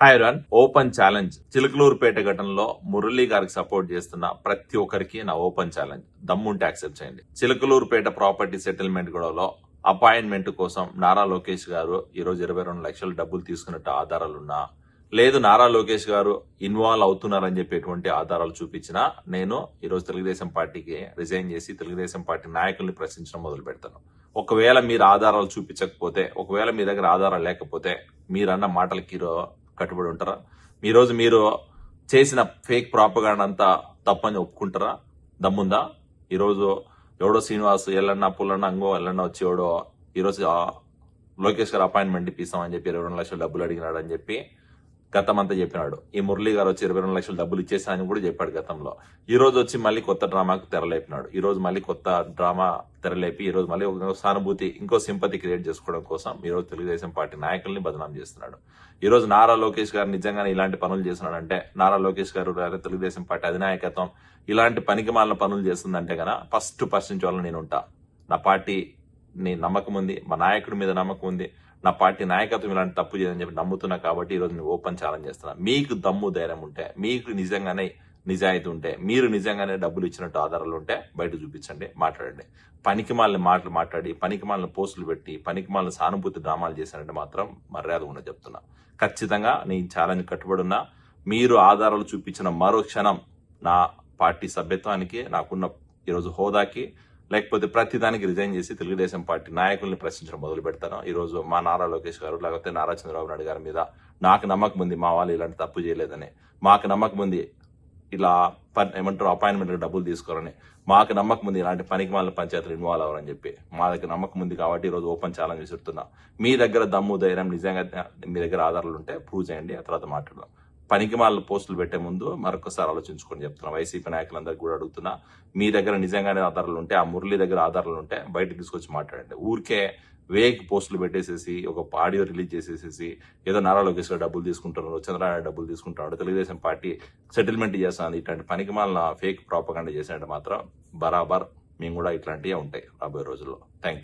Hi run open challenge. Chilakaluripet ఘటనలో మురళీ గారికి support చేస్తున్న ప్రతి ఒక్కరికి నా ఓపెన్ ఛాలెంజ్. దమ్ముంటే యాక్సెప్ట్ చేయండి. చిలుకలూరుపేట ప్రాపర్టీ సెటిల్మెంట్ గొడవలో అపాయింట్మెంట్ కోసం నారా లోకేష్ గారు ఈరోజు ఇరవై రెండు లక్షల డబ్బులు తీసుకున్నట్టు ఆధారాలున్నా లేదు నారా లోకేష్ గారు ఇన్వాల్వ్ అవుతున్నారని చెప్పేటువంటి ఆధారాలు చూపించినా నేను ఈరోజు తెలుగుదేశం పార్టీకి రిజైన్ చేసి తెలుగుదేశం పార్టీ నాయకుల్ని ప్రశ్నించడం మొదలు పెడతాను. ఒకవేళ మీరు ఆధారాలు చూపించకపోతే ఒకవేళ మీ దగ్గర ఆధారాలు లేకపోతే మీరన్న మాటలకి కట్టుబడి ఉంటారా? ఈరోజు మీరు చేసిన ఫేక్ ప్రాపగాండ్ అంతా తప్పని ఒప్పుకుంటారా? దమ్ముందా? ఈరోజు ఎవడో శ్రీనివాస్ ఎల్లన్న పుల్లన్న అంగో ఎల్లన్న వచ్చి ఎవడో ఈరోజు లోకేష్ గారు అపాయింట్మెంట్ ఇప్పిస్తామని చెప్పి ఇరవై రెండు లక్షలు డబ్బులు అడిగినాడు అని చెప్పి గతమంతా చెప్పినాడు. ఈ మురళీ గారు వచ్చి ఇరవై రెండు లక్షలు డబ్బులు ఇచ్చేసానని కూడా చెప్పాడు గతంలో. ఈ రోజు వచ్చి మళ్ళీ కొత్త డ్రామాకు తెరలేపినాడు. ఈ రోజు మళ్ళీ కొత్త డ్రామా తెరలేపి ఈ రోజు మళ్ళీ ఒక సానుభూతి ఇంకో సింపతి క్రియేట్ చేసుకోవడం కోసం ఈ రోజు తెలుగుదేశం పార్టీ నాయకుల్ని బదనాం చేస్తున్నాడు. ఈ రోజు నారా లోకేష్ గారు నిజంగానే ఇలాంటి పనులు చేస్తున్నాడంటే నారా లోకేష్ గారు తెలుగుదేశం పార్టీ అధినాయకత్వం ఇలాంటి పనికిమాలిన పనులు చేస్తుందంటే గన ఫస్ట్ ప్రశ్నించాలని నేను ఉంటా. నా పార్టీ నీ నమ్మకం ఉంది మా నాయకుడి మీద నమ్మకం ఉంది. నా పార్టీ నాయకత్వం ఇలాంటి తప్పు చేయదని చెప్పి నమ్ముతున్నా కాబట్టి ఈ రోజు నేను ఓపెన్ ఛాలెంజ్ చేస్తున్నా. మీకు దమ్ము ధైర్యం ఉంటే మీకు నిజంగానే నిజాయితీ ఉంటే మీరు నిజంగానే డబ్బులు ఇచ్చినట్టు ఆధారాలు ఉంటే బయట చూపించండి మాట్లాడండి. పనికిమాలిన మాటలు మాట్లాడి పనికిమాలిన పోస్టులు పెట్టి పనికిమాలిన సానుభూతి డ్రామాలు చేశారంటే మాత్రం మర్యాద ఉండదు చెప్తున్నా. ఖచ్చితంగా నేను ఛాలెంజ్ కట్టుబడి ఉన్నా మీరు ఆధారాలు చూపించిన మరో క్షణం నా పార్టీ సభ్యత్వానికి నాకున్న ఈరోజు హోదాకి లేకపోతే ప్రతిదానికి రిజైన్ చేసి తెలుగుదేశం పార్టీ నాయకుల్ని ప్రశ్నించడం మొదలు పెడతాను. ఈ రోజు మా నారా లోకేష్ గారు లేకపోతే నారా చంద్రబాబు నాయుడు గారి మీద నాకు నమ్మకం ఉంది మా వాళ్ళు ఇలాంటి తప్పు చేయలేదని. మాకు నమ్మకం ఉంది ఇలా ఏమంటారు అపాయింట్మెంట్ డబ్బులు తీసుకోరని మాకు నమ్మకం ఉంది ఇలాంటి పనికి వాళ్ళ పంచాయతీలు ఇన్వాల్వ్ అవ్వరని చెప్పి. మా దగ్గర నమ్మకం ఉంది కాబట్టి ఈ రోజు ఓపెన్ ఛాలెంజ్ విసురుతున్నా మీ దగ్గర దమ్ము ధైర్యం నిజంగా మీ దగ్గర ఆధారాలు ఉంటే ప్రూవ్ చేయండి. ఆ తర్వాత మాట్లాడదాం. పనికిమాల పోస్టులు పెట్టే ముందు మరొకసారి ఆలోచించుకొని చెప్తున్నా. వైసీపీ నాయకులందరికీ కూడా అడుగుతున్నా మీ దగ్గర నిజంగానే ఆధారాలు ఉంటే ఆ మురళి దగ్గర ఆధారాలు ఉంటే బయటకు తీసుకొచ్చి మాట్లాడండి. ఊరికే వేక్ పోస్టులు పెట్టేసేసి ఒక ఆడియో రిలీజ్ చేసేసేసి ఏదో నారా లోకేష్ డబ్బులు తీసుకుంటున్నారు చంద్రబాబు డబ్బులు తీసుకుంటున్నాడు తెలుగుదేశం పార్టీ సెటిల్మెంట్ చేస్తాను ఇట్లాంటి పనికిమాలిన ఫేక్ ప్రాపగాండ చేసినట్టు మాత్రం బరాబర్ మేము కూడా ఇట్లాంటివే ఉంటాయి రాబోయే రోజుల్లో. Thank you